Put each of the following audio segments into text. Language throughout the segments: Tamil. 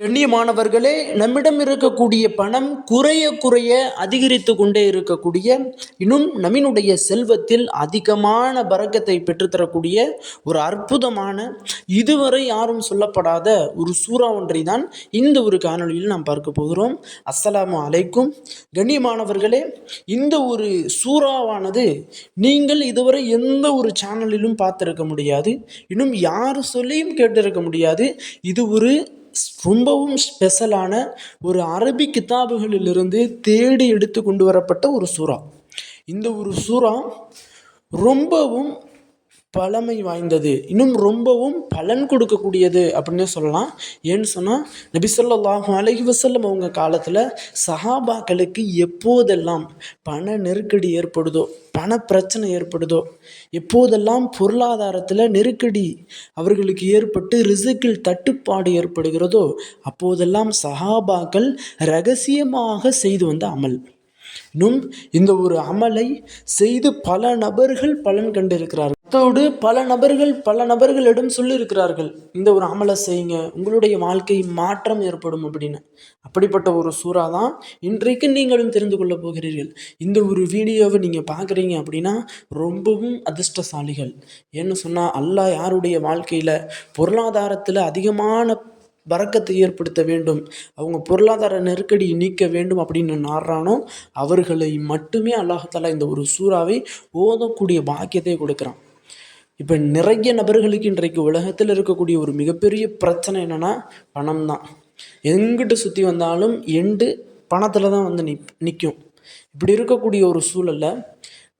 கண்ணியமானவர்களே நம்மிடம் இருக்கக்கூடிய பணம் குறைய குறைய அதிகரித்து கொண்டே இருக்கக்கூடிய இன்னும் நம்மினுடைய செல்வத்தில் அதிகமான பறக்கத்தை பெற்றுத்தரக்கூடிய ஒரு அற்புதமான இதுவரை யாரும் சொல்லப்படாத ஒரு சூறா ஒன்றை தான் இந்த ஒரு காணொலியில் நாம் பார்க்க போகிறோம். அஸ்ஸலாமு அலைக்கும். கண்ணியமானவர்களே இந்த ஒரு சூறாவானது நீங்கள் இதுவரை எந்த ஒரு சேனலிலும் பார்த்துருக்க முடியாது. இன்னும் யார் சொல்லியும் கேட்டிருக்க முடியாது. இது ஒரு ரொம்பவும் ஸ்பெஷலான ஒரு அரபி கிதாபுகளிலிருந்து தேடி எடுத்து கொண்டு வரப்பட்ட ஒரு சூறா. இந்த ஒரு சூறா ரொம்பவும் பழமை வாய்ந்தது. இன்னும் ரொம்பவும் பலன் கொடுக்கக்கூடியது அப்படின்னே சொல்லலாம். ஏன்னு சொன்னால் நபி ஸல்லல்லாஹு அலைஹி அவங்க காலத்தில் சஹாபாக்களுக்கு எப்போதெல்லாம் பண நெருக்கடி ஏற்படுதோ பண பிரச்சனை ஏற்படுதோ எப்போதெல்லாம் பொருளாதாரத்தில் நெருக்கடி அவர்களுக்கு ஏற்பட்டு ரிசுக்கில் தட்டுப்பாடு ஏற்படுகிறதோ அப்போதெல்லாம் சஹாபாக்கள் ரகசியமாக செய்து வந்த அமல். இன்னும் இந்த ஒரு அமலை செய்து பல நபர்கள் பலன் கண்டிருக்கிறார்கள். அத்தோடு பல நபர்கள் பல நபர்களிடம் சொல்லியிருக்கிறார்கள் இந்த ஒரு அமலை செய்யுங்க உங்களுடைய வாழ்க்கை மாற்றம் ஏற்படும் அப்படின்னு. அப்படிப்பட்ட ஒரு சூறா தான் இன்றைக்கு நீங்களும் தெரிந்து கொள்ளப் போகிறீர்கள். இந்த ஒரு வீடியோவை நீங்கள் பார்க்குறீங்க அப்படின்னா ரொம்பவும் அதிர்ஷ்டசாலிகள். ஏன்னு சொன்னால் அல்லாஹ் யாருடைய வாழ்க்கையில் பொருளாதாரத்தில் அதிகமான பறக்கத்தை ஏற்படுத்த வேண்டும் அவங்க பொருளாதார நெருக்கடியை நீக்க வேண்டும் அப்படின்னு நாடுறானோ அவர்களை மட்டுமே அல்லாஹாலா இந்த ஒரு சூறாவை ஓதக்கூடிய பாக்கியத்தை கொடுக்குறான். இப்போ நிறைய நபர்களுக்கு இன்றைக்கு உலகத்தில் இருக்கக்கூடிய ஒரு மிகப்பெரிய பிரச்சனை என்னென்னா பணம் தான் எங்கிட்டு சுற்றி வந்தாலும் எண்டு பணத்தில் தான் வந்து நிப் நிற்கும் இப்படி இருக்கக்கூடிய ஒரு சூழலில்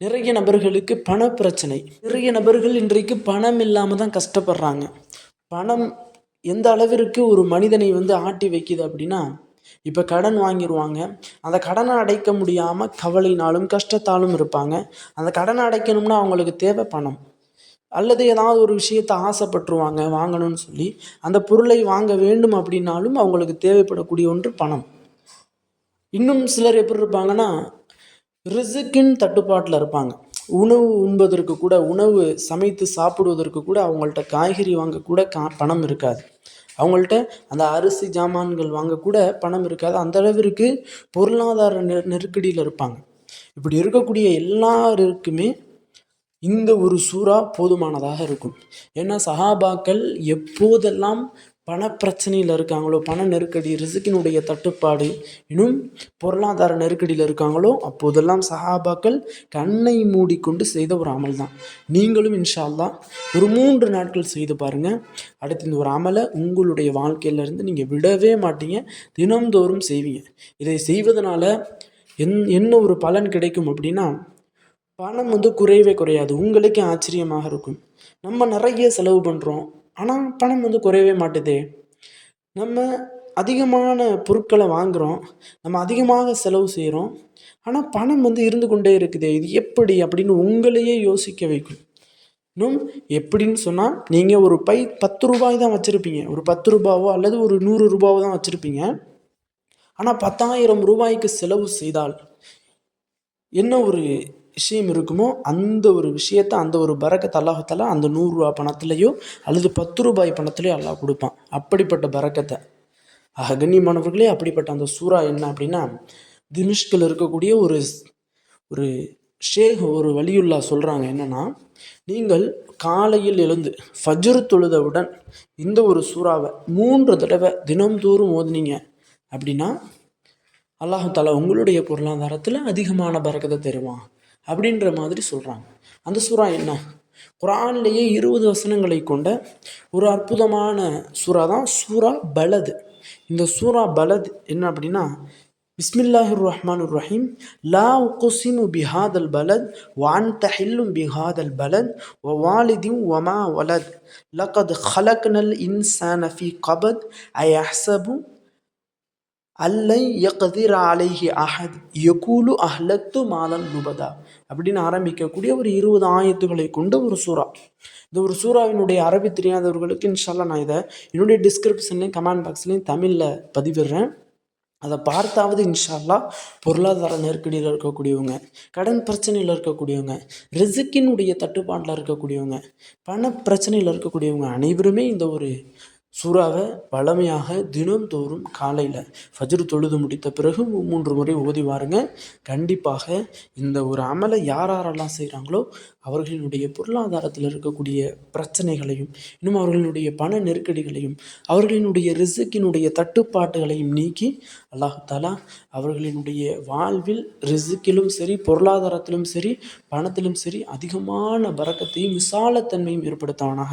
நிறைய நபர்களுக்கு பண பிரச்சனை. நிறைய நபர்கள் இன்றைக்கு பணம் இல்லாமல் தான் கஷ்டப்படுறாங்க. பணம் எந்த அளவிற்கு ஒரு மனிதனை வந்து ஆட்டி வைக்குது அப்படின்னா இப்போ கடன் வாங்கிடுவாங்க அந்த கடனை அடைக்க முடியாமல் கவலைனாலும் கஷ்டத்தாலும் இருப்பாங்க. அந்த கடனை அடைக்கணும்னா அவங்களுக்கு தேவை பணம். அல்லது ஏதாவது ஒரு விஷயத்தை ஆசைப்பட்டுருவாங்க வாங்கணும்னு சொல்லி அந்த பொருளை வாங்க வேண்டும் அப்படின்னாலும் அவங்களுக்கு தேவைப்படக்கூடிய ஒன்று பணம். இன்னும் சிலர் எப்படி இருப்பாங்கன்னா ரிசுக்கின் தட்டுப்பாட்டில் இருப்பாங்க. உணவு உண்பதற்கு கூட உணவு சமைத்து சாப்பிடுவதற்கு கூட அவங்கள்ட்ட காய்கறி வாங்க கூட கா பணம் இருக்காது. அவங்கள்ட்ட அந்த அரிசி ஜாமான்கள் வாங்கக்கூட பணம் இருக்காது. அந்த அளவிற்கு பொருளாதார நெருக்கடியில் இருப்பாங்க. இப்படி இருக்கக்கூடிய எல்லாருக்குமே இந்த ஒரு சூறா போதுமானதாக இருக்கும். ஏன்னா சஹாபாக்கள் எப்போதெல்லாம் பணப்பிரச்சனையில் இருக்காங்களோ பண நெருக்கடி ரிசுக்கினுடைய தட்டுப்பாடு இன்னும் பொருளாதார நெருக்கடியில் இருக்காங்களோ அப்போதெல்லாம் சஹாபாக்கள் கண்ணை மூடிக்கொண்டு செய்த ஒரு அமல் தான் நீங்களும் இன்ஷால்லா ஒரு மூன்று நாட்கள் செய்து பாருங்கள் அடுத்து இந்த ஒரு அமலை உங்களுடைய வாழ்க்கையிலேருந்து நீங்கள் விடவே மாட்டீங்க. தினம்தோறும் செய்வீங்க. இதை செய்வதனால என் என்ன ஒரு பலன் கிடைக்கும் அப்படின்னா பணம் வந்து குறையவே குறையாது. உங்களுக்கே ஆச்சரியமாக இருக்கும். நம்ம நிறைய செலவு பண்ணுறோம் ஆனால் பணம் வந்து குறையவே மாட்டுதே. நம்ம அதிகமான பொருட்களை வாங்குகிறோம் நம்ம அதிகமாக செலவு செய்கிறோம் ஆனால் பணம் வந்து இருந்து கொண்டே இருக்குது. இது எப்படி அப்படின்னு உங்களையே யோசிக்க வைக்கும். இன்னும் எப்படின்னு சொன்னால் நீங்கள் ஒரு பை பத்து ரூபாய் தான் வச்சுருப்பீங்க. ஒரு பத்து ரூபாவோ அல்லது ஒரு நூறு ரூபாவோ தான் வச்சுருப்பீங்க. ஆனால் பத்தாயிரம் ரூபாய்க்கு செலவு செய்தால் என்ன ஒரு விஷயம் இருக்குமோ அந்த ஒரு விஷயத்தை அந்த ஒரு பறக்கத்தை அல்லாஹத்தாலா அந்த நூறுரூவா பணத்துலேயோ அல்லது பத்து ரூபாய் பணத்துலேயோ அல்லாஹ் கொடுப்பான். அப்படிப்பட்ட பறக்கத்தை. ஆக கண்ணியமானவர்களே அப்படிப்பட்ட அந்த சூறா என்ன அப்படின்னா திமிஷ்கில் இருக்கக்கூடிய ஒரு ஒரு ஷேக் ஒரு வலியுல்லா சொல்கிறாங்க என்னென்னா நீங்கள் காலையில் எழுந்து ஃபஜ்ரு தொழுதவுடன் இந்த ஒரு சூறாவை மூன்று தடவை தினம்தோறும் ஓதுனீங்க அப்படின்னா அல்லாஹு உங்களுடைய பொருளாதாரத்தில் அதிகமான பறக்கத்தை தருவான். அப்படின்ற மாதிரி சொல்கிறாங்க அந்த சூறா என்ன? குரான்லேயே இருபது வசனங்களை கொண்ட ஒரு அற்புதமான சூறா தான் சூறா பலது. இந்த சூறா பலத் என்ன அப்படின்னா பிஸ்மில்லாஹிர் ரஹ்மான் ரஹீம் லா உகுசிமு பிஹாதல் பலத் வான் தஹில்லும் பிஹாதல் பலத் ஒ வாலிதிம் ஒமா வலத் லகத் ஹலக்னல் இன்சான் ஃபி கபத் ஐ அஹ்சபு அல்லை யக்திர் அலைஹி அஹத் யகூலு அஹ்லத்து மாலன் நுபதா அப்படின்னு ஆரம்பிக்கக்கூடிய ஒரு இருபது ஆயத்துக்களை கொண்ட ஒரு சூறா. இந்த ஒரு சூறாவினுடைய அரபி தெரியாதவர்களுக்கு இன்ஷால்லா நான் இதை என்னுடைய டிஸ்கிரிப்ஷன்லையும் கமெண்ட் பாக்ஸ்லையும் தமிழில் பதிவிடுறேன். அதை பார்த்தாவது இன்ஷால்லா பொருளாதார நெருக்கடியில் இருக்கக்கூடியவங்க கடன் பிரச்சனையில் இருக்கக்கூடியவங்க ரிசுக்கினுடைய தட்டுப்பாட்டில் இருக்கக்கூடியவங்க பண பிரச்சனையில் இருக்கக்கூடியவங்க அனைவருமே இந்த ஒரு சூறாவை வழமையாக தினம்தோறும் காலையில் ஃபஜ்ரு தொழுது முடித்த பிறகு மூன்று முறை ஓதி வாருங்க. கண்டிப்பாக இந்த ஒரு அமலை யார் யாரெல்லாம் செய்கிறாங்களோ அவர்களினுடைய பொருளாதாரத்தில் இருக்கக்கூடிய பிரச்சனைகளையும் இன்னும் அவர்களினுடைய பண நெருக்கடிகளையும் அவர்களினுடைய ரிசுக்கினுடைய தட்டுப்பாட்டுகளையும் நீக்கி அல்லாஹாலா அவர்களினுடைய வாழ்வில் ரிசுக்கிலும் சரி பொருளாதாரத்திலும் சரி பணத்திலும் சரி அதிகமான பறக்கத்தையும் விசாலத்தன்மையும் ஏற்படுத்தவனாக.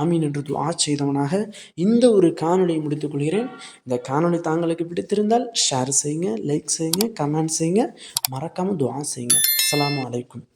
ஆமீன் என்று துவா செய்தவனாக இந்த ஒரு காணொலியை முடித்துக் கொள்கிறேன். இந்த காணொலி தாங்களுக்கு பிடித்திருந்தால் ஷேர் செய்யுங்க லைக் செய்யுங்க கமெண்ட் செய்யுங்க. மறக்காமல் துவா செய்யுங்க. அஸ்ஸலாமு அலைக்கும்.